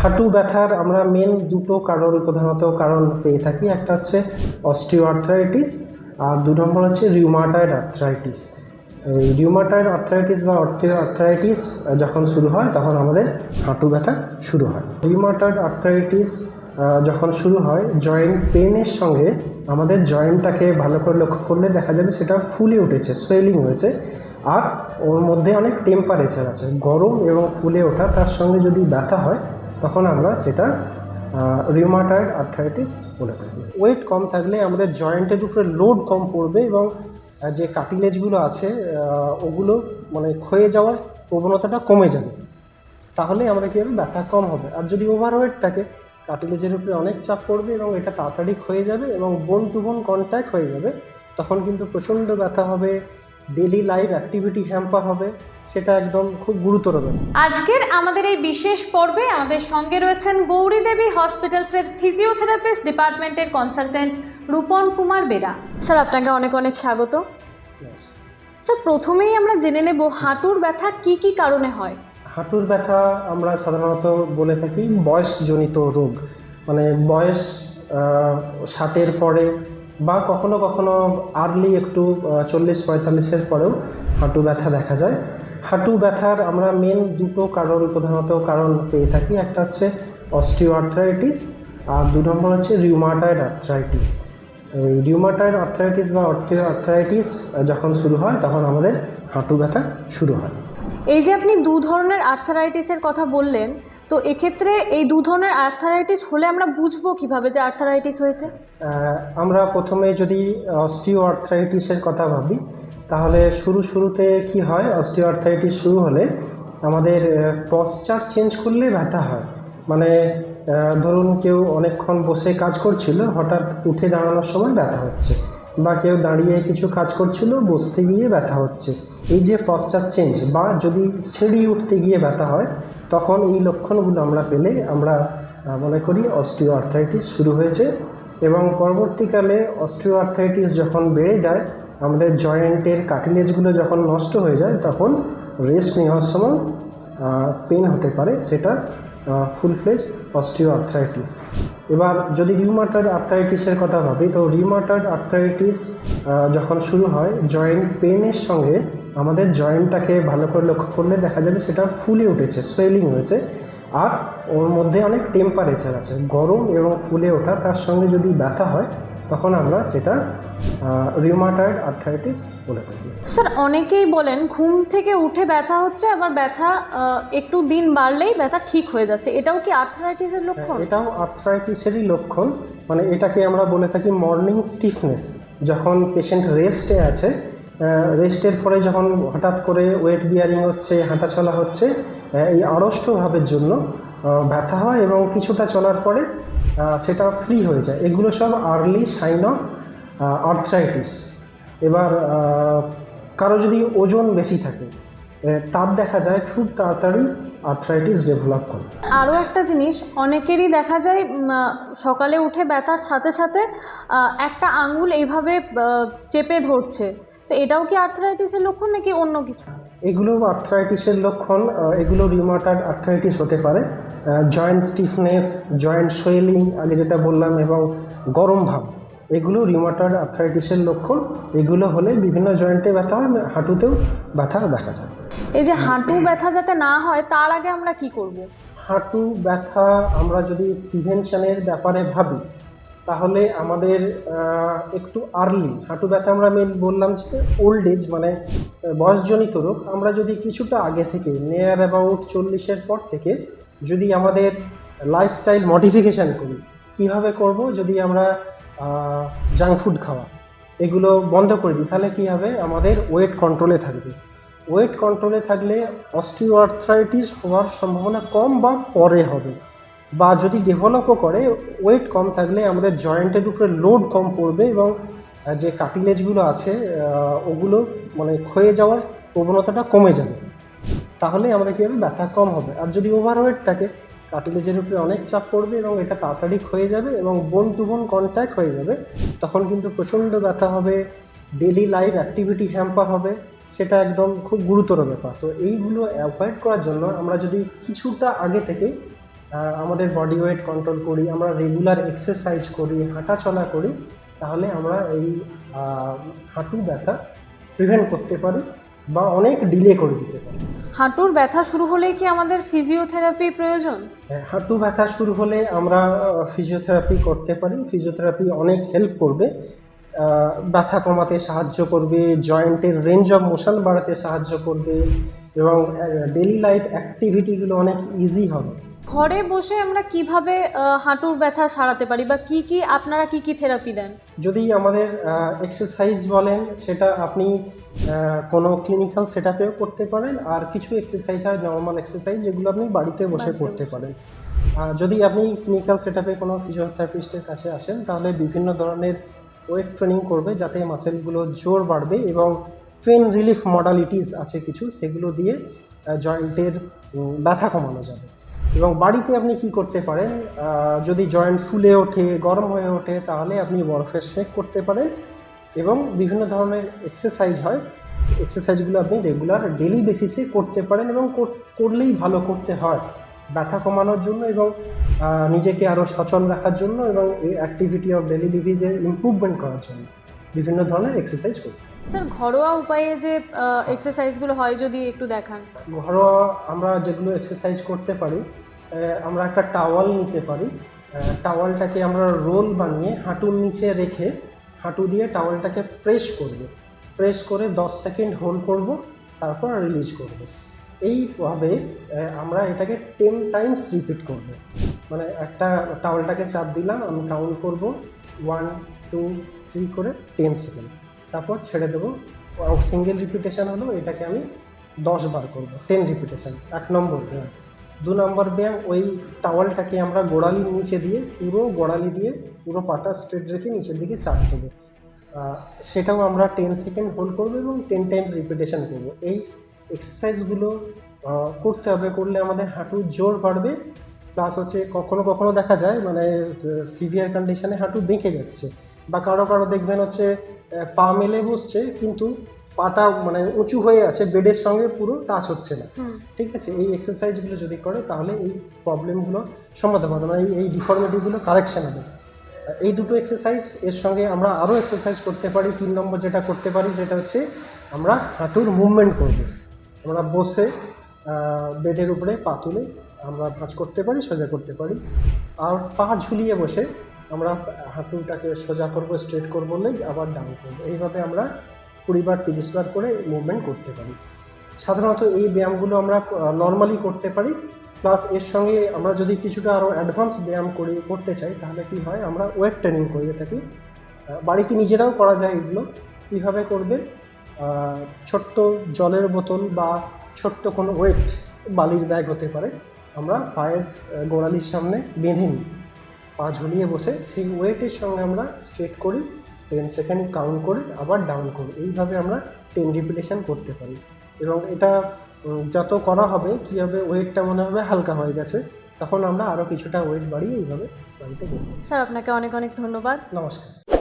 হাঁটু ব্যথার আমরা মেন দুটো কারণ, প্রধানত কারণ পেয়ে থাকি। একটা হচ্ছে অস্টিও আর্থ্রাইটিস আর দু নম্বর হচ্ছে রিউমাটয়েড আর্থ্রাইটিস এই রিউমাটয়েড আর্থ্রাইটিস বা আর্থ্রাইটিস যখন শুরু হয়, তখন আমাদের হাঁটু ব্যথা শুরু হয়। রিউমাটয়েড আর্থ্রাইটিস যখন শুরু হয় জয়েন্ট পেনের সঙ্গে আমাদের জয়েন্টটাকে ভালো করে লক্ষ্য করলে দেখা যাবে সেটা ফুলে উঠেছে সোয়েলিং হয়েছে। আর ওর মধ্যে অনেক টেম্পারেচার আছে, গরম এবং ফুলে ওঠা, তার সঙ্গে যদি ব্যথা হয় তখন আমরা সেটা রিউমাটয়েড আর্থারাইটিস বলে থাকি। ওয়েট কম থাকলে আমাদের জয়েন্টের উপরে লোড কম পড়বে এবং যে কাটিলেজগুলো আছে ওগুলো মানে ক্ষয়ে যাওয়ার প্রবণতাটা কমে যাবে। তাহলে আমাদের কী হবে? ব্যথা কম হবে। আর যদি ওভারওয়েট থাকে কাটিলেজের উপরে অনেক চাপ পড়বে এবং এটা তাড়াতাড়ি ক্ষয়ে যাবে এবং বোন টু বোন কন্ট্যাক্ট হয়ে যাবে, তখন কিন্তু প্রচণ্ড ব্যথা হবে ডেলি লাইফ অ্যাক্টিভিটি হ্যাম্পার হবে সেটা একদম খুব গুরুতর ব্যাপার। আজকের আমাদের এই বিশেষ পর্বে আমাদের সঙ্গে রয়েছেন গৌরী দেবী হসপিটালসের ফিজিওথেরাপিস্ট ডিপার্টমেন্টের কনসালটেন্ট রূপন কুমার বেরা। স্যার আপনাকে অনেক অনেক স্বাগত। স্যার প্রথমেই আমরা জেনে নেব হাঁটুর ব্যথা কি কি কারণে হয়? হাঁটুর ব্যথা আমরা সাধারণত বলে থাকি বয়সজনিত রোগ। মানে বয়স ষাটের পরে বা কখনো কখনো আর্লি একটু চল্লিশ, পঁয়তাল্লিশের পরেও হাঁটু ব্যথা দেখা যায়। হাঁটু ব্যথার আমরা মেন দুটো কারণ, প্রধানত কারণ পেয়ে থাকি। একটা হচ্ছে অস্টিও আর্থ্রাইটিস আর দু নম্বর হচ্ছে রিউমাটয়েড আর্থ্রাইটিস এই রিউমাটয়েড আর্থ্রাইটিস বা অর্থিও আর্থ্রাইটিস যখন শুরু হয়, তখন আমাদের হাঁটু ব্যথা শুরু হয়। এই যে আপনি দু ধরনের আর্থারাইটিসের কথা বললেন তো এক্ষেত্রে এই দু ধরনের আর্থারাইটিস হলে আমরা বুঝব কীভাবে যে আর্থারাইটিস হয়েছে? আমরা প্রথমে যদি অস্টিও আর্থ্রাইটিসের কথা ভাবি, তাহলে শুরু শুরুতে কি হয়? অস্টিও আর্থ্রাইটিস শুরু হলে আমাদের পশ্চার চেঞ্জ করলে ব্যথা হয়। মানে ধরুন কেউ অনেকক্ষণ বসে কাজ করছিল, হঠাৎ উঠে দাঁড়ানোর সময় ব্যথা হচ্ছে। বা কেউ দাঁড়িয়ে কিছু কাজ করছিল, বসতে গিয়ে ব্যথা হচ্ছে। এই যে পশ্চার চেঞ্জ বা যদি সিঁড়ি উঠতে গিয়ে ব্যথা হয়, তখন এই লক্ষণগুলো আমরা পেলে আমরা মনে করি অস্টিও আর্থ্রাইটিস শুরু হয়েছে এবং পরবর্তীকালে অস্টিও আর্থ্রাইটিস যখন বেড়ে যায়, আমাদের জয়েন্টের কাটিলেজগুলো যখন নষ্ট হয়ে যায়, তখন রেস্ট নেওয়ার সময় পেন হতে পারে, সেটা ফুল ফ্লেজ অস্টিও আর্থ্রাইটিস এবার যদি রিউমাটয়েড আর্থ্রাইটিসের কথা ভাবি, তো রিউমাটয়েড আর্থ্রাইটিস যখন শুরু হয় জয়েন্ট পেনের সঙ্গে আমাদের জয়েন্টটাকে ভালো করে লক্ষ্য করলে দেখা যাবে সেটা ফুলে উঠেছে সোয়েলিং হয়েছে। আর ওর মধ্যে অনেক টেম্পারেচার আছে, গরম এবং ফুলে ওঠা, তার সঙ্গে যদি ব্যথা হয় তখন আমরা সেটা রিউমাটয়েড আর্থ্রাইটিস বলে থাকি। স্যার অনেকেই বলেন ঘুম থেকে উঠে ব্যথা হচ্ছে আবার ব্যথা একটু দিন বাড়লেই ব্যথা ঠিক হয়ে যাচ্ছে। এটাও কি আর্থারাইটিসের লক্ষণ? এটাও আর্থ্রাইটিসেরই লক্ষণ। মানে এটাকে আমরা বলে থাকি মর্নিং স্টিফনেস যখন পেশেন্ট রেস্টে আছে রেস্টের পরে যখন হঠাৎ করে ওয়েট বিয়ারিং হচ্ছে হাঁটা চলা হচ্ছে এই আড়ষ্ট ভাবের জন্য ব্যথা হয় এবং কিছুটা চলার পরে সেটা ফ্রি হয়ে যায়। এগুলো সব আর্লি সাইন অফ আর্থ্রাইটিস এবার কারও যদি ওজন বেশি থাকে তার দেখা যায় খুব তাড়াতাড়ি আর্থ্রাইটিস ডেভেলপ করে। আরও একটা জিনিস, অনেকেরই দেখা যায় সকালে উঠে ব্যথার সাথে সাথে একটা আঙ্গুল এইভাবে চেপে ধরছে। তো এটাও কি আর্থারাইটিসের লক্ষণ নাকি অন্য কিছু? এগুলো আর্থ্রাইটিসের লক্ষণ এগুলো রিউমাটয়েড আর্থ্রাইটিস হতে পারে জয়েন্ট স্টিফনেস জয়েন্ট সোয়েলিং আগে যেটা বললাম এবং গরম ভাব। এগুলো রিউমাটয়েড আর্থ্রাইটিসের লক্ষণ। এগুলো হলে বিভিন্ন জয়েন্টে ব্যথা হয় হাঁটুতেও ব্যথা দেখা যায়। এই যে হাঁটু ব্যথা যাতে না হয় তার আগে আমরা কি করব। হাঁটু ব্যথা আমরা যদি প্রিভেনশনের ব্যাপারে ভাবি তাহলে আমাদের একটু আর্লি হাঁটু ব্যথা আমরা মেন বললাম যে ওল্ড এজ মানে বয়সজনিত রোগ, আমরা যদি কিছুটা আগে থেকে নিয়ার অ্যাবাউট চল্লিশের পর থেকে যদি আমাদের লাইফস্টাইল মডিফিকেশান করি, কীভাবে করব যদি আমরা জাঙ্ক ফুড খাওয়া, এগুলো বন্ধ করে দিই, তাহলে কী হবে? আমাদের ওয়েট কন্ট্রোলে থাকবে। ওয়েট কন্ট্রোলে থাকলে অস্টিওআর্থ্রাইটিস হওয়ার সম্ভাবনা কম বা পরে হবে। বা যদি ডেভেলপও করে ওয়েট কম থাকলে আমাদের জয়েন্টের উপরে লোড কম পড়বে এবং যে কাটিলেজগুলো আছে ওগুলো মানে ক্ষয়ে যাওয়ার প্রবণতাটা কমে যাবে। তাহলে আমাদের কী হবে? ব্যথা কম হবে। আর যদি ওভারওয়েট থাকে কাটিলেজের উপরে অনেক চাপ পড়বে এবং এটা তাড়াতাড়ি ক্ষয়ে যাবে এবং বোন টু বোন কন্ট্যাক্ট হয়ে যাবে তখন কিন্তু প্রচণ্ড ব্যথা হবে ডেলি লাইফ অ্যাক্টিভিটি হ্যাম্পার হবে সেটা একদম খুব গুরুতর ব্যাপার। তো এইগুলো অ্যাভয়েড করার জন্য আমরা যদি কিছুটা আগে থেকে আহ, আমাদের বডি ওয়েট কন্ট্রোল করি আমরা রেগুলার এক্সারসাইজ করি হাঁটা চলা করি তাহলে আমরা এই হাঁটু ব্যথা প্রিভেন্ট করতে পারি বা অনেক ডিলে করে দিতে পারি। হাঁটুর ব্যথা শুরু হলে কি আমাদের ফিজিওথেরাপি প্রয়োজন? হ্যাঁ, হাঁটু ব্যথা শুরু হলে আমরা ফিজিওথেরাপি করতে পারি ফিজিওথেরাপি অনেক হেল্প করবে ব্যথা কমাতে সাহায্য করবে জয়েন্টের রেঞ্জ অফ মোশন বাড়াতে সাহায্য করবে এবং ডেলি লাইফ অ্যাক্টিভিটিগুলো অনেক ইজি হবে। ঘরে বসে আমরা কীভাবে হাঁটুর ব্যথা সারাতে পারি বা কি কি আপনারা কি কি থেরাপি দেন? যদি আমাদের এক্সারসাইজ বলেন সেটা আপনি কোনো ক্লিনিক্যাল সেট আপেও করতে পারেন আর কিছু এক্সারসাইজ হয় নর্মাল এক্সারসাইজ যেগুলো আপনি বাড়িতে বসে করতে পারেন। আর যদি আপনি ক্লিনিক্যাল সেট আপে কোনো ফিজিওথেরাপিস্টের কাছে আসেন তাহলে বিভিন্ন ধরনের ওয়েট ট্রেনিং করবে যাতে মাসেলগুলো জোর বাড়বে এবং পেন রিলিফ মডালিটিস আছে কিছু সেগুলো দিয়ে জয়েন্টের ব্যথা কমানো যাবে। এবং বাড়িতে আপনি কি করতে পারেন? যদি জয়েন্ট ফুলে ওঠে, গরম হয়ে ওঠে, তাহলে আপনি বরফের শেক করতে পারেন এবং বিভিন্ন ধরনের এক্সারসাইজ হয়। এক্সারসাইজগুলো আপনি রেগুলার ডেলি বেসিসে করতে পারেন এবং করলেই ভালো করতে হয়। ব্যথা কমানোর জন্য এবং নিজেকে আরও সচল রাখার জন্য এবং এই অ্যাক্টিভিটি অফ ডেলি লিভিজের ইম্প্রুভমেন্ট করার জন্য। বিভিন্ন ধরনের এক্সারসাইজ করতে। স্যার ঘরোয়া উপায়ে যে এক্সারসাইজগুলো হয় যদি একটু দেখান। ঘরোয়া আমরা যেগুলো এক্সারসাইজ করতে পারি আমরা একটা টাওয়াল নিতে পারি। টাওয়ালটাকে আমরা রোল বানিয়ে হাঁটুর নিচে রেখে হাঁটু দিয়ে টাওয়ালটাকে প্রেস করব। প্রেস করে দশ সেকেন্ড হোল্ড করব তারপর রিলিজ করব। এইভাবে আমরা এটাকে টেন টাইমস রিপিট করব। মানে একটা টাওয়ালটাকে চাপ দিলাম আমি কাউন্ট করব। ওয়ান টু থ্রি করে টেন সেকেন্ড তারপর ছেড়ে দেবো। সিঙ্গেল রিপিটেশন হলো, এটাকে আমি দশ বার করব। টেন রিপিটেশন এক নম্বর ব্যায়াম দু নম্বর ব্যায়াম ওই টাওয়ালটাকে আমরা গোড়ালির নিচে দিয়ে, পুরো গোড়ালি দিয়ে, পুরো পাটা স্ট্রেট রেখে নিচের দিকে চাপ দেবো। সেটাও আমরা টেন সেকেন্ড হোল্ড করব এবং টেন টাইমস রিপিটেশন করব। এই এক্সারসাইজগুলো করতে হবে। করলে আমাদের হাঁটুর জোর বাড়বে। প্লাস হচ্ছে কখনো কখনো দেখা যায় মানে সিভিয়ার কন্ডিশনে হাঁটু বেঁকে যাচ্ছে। বা কারও কারও দেখবেন হচ্ছে পা মেলে বসছে কিন্তু পাটা মানে উঁচু হয়ে আছে বেডের সঙ্গে পুরো টাচ হচ্ছে না। ঠিক আছে? এই এক্সারসাইজগুলো যদি করে তাহলে এই প্রবলেমগুলো সমাধান হবে মানে এই- এই ডিফর্মিটিগুলো কারেকশন হবে। এই দুটো এক্সারসাইজ এর সঙ্গে আমরা আরও এক্সারসাইজ করতে পারি তিন নম্বর যেটা করতে পারি সেটা হচ্ছে আমরা হাঁটুর মুভমেন্ট করব। আমরা বসে বেডের উপরে পা তুলে আমরা কাজ করতে পারি সোজা করতে পারি। আর পা ঝুলিয়ে বসে আমরা হাঁটুটাকে সোজা করব স্ট্রেট করব লেগ আবার ডাউন করব। এইভাবে আমরা কুড়ি বার, তিরিশ বার করে মুভমেন্ট করতে পারি। সাধারণত এই ব্যায়ামগুলো আমরা নর্মালি করতে পারি। প্লাস এর সঙ্গে আমরা যদি কিছুটা আরও অ্যাডভান্স ব্যায়াম করি, করতে চাই, তাহলে কি হয়, আমরা ওয়েট ট্রেনিং করিয়ে থাকি। বাড়িতে নিজেরাও করা যায় এগুলো। কীভাবে করবে? ছোট্ট জলের বোতল বা ছোট্ট কোনো ওয়েট বালির ব্যাগ হতে পারে। আমরা পায়ের গোড়ালির সামনে বেঁধে নিই। পা ঝুলিয়ে বসে সেই ওয়েটের সঙ্গে আমরা স্ট্রেট করি টেন সেকেন্ড কাউন্ট করি আবার ডাউন করি। এইভাবে আমরা টেন রিপিটেশন করতে পারি। এবং এটা যত করা হবে কী হবে ওয়েটটা মনে হবে হালকা হয়ে গেছে তখন আমরা আরও কিছুটা ওয়েট বাড়িয়ে এইভাবে বাড়িতে করব স্যার আপনাকে অনেক অনেক ধন্যবাদ। নমস্কার।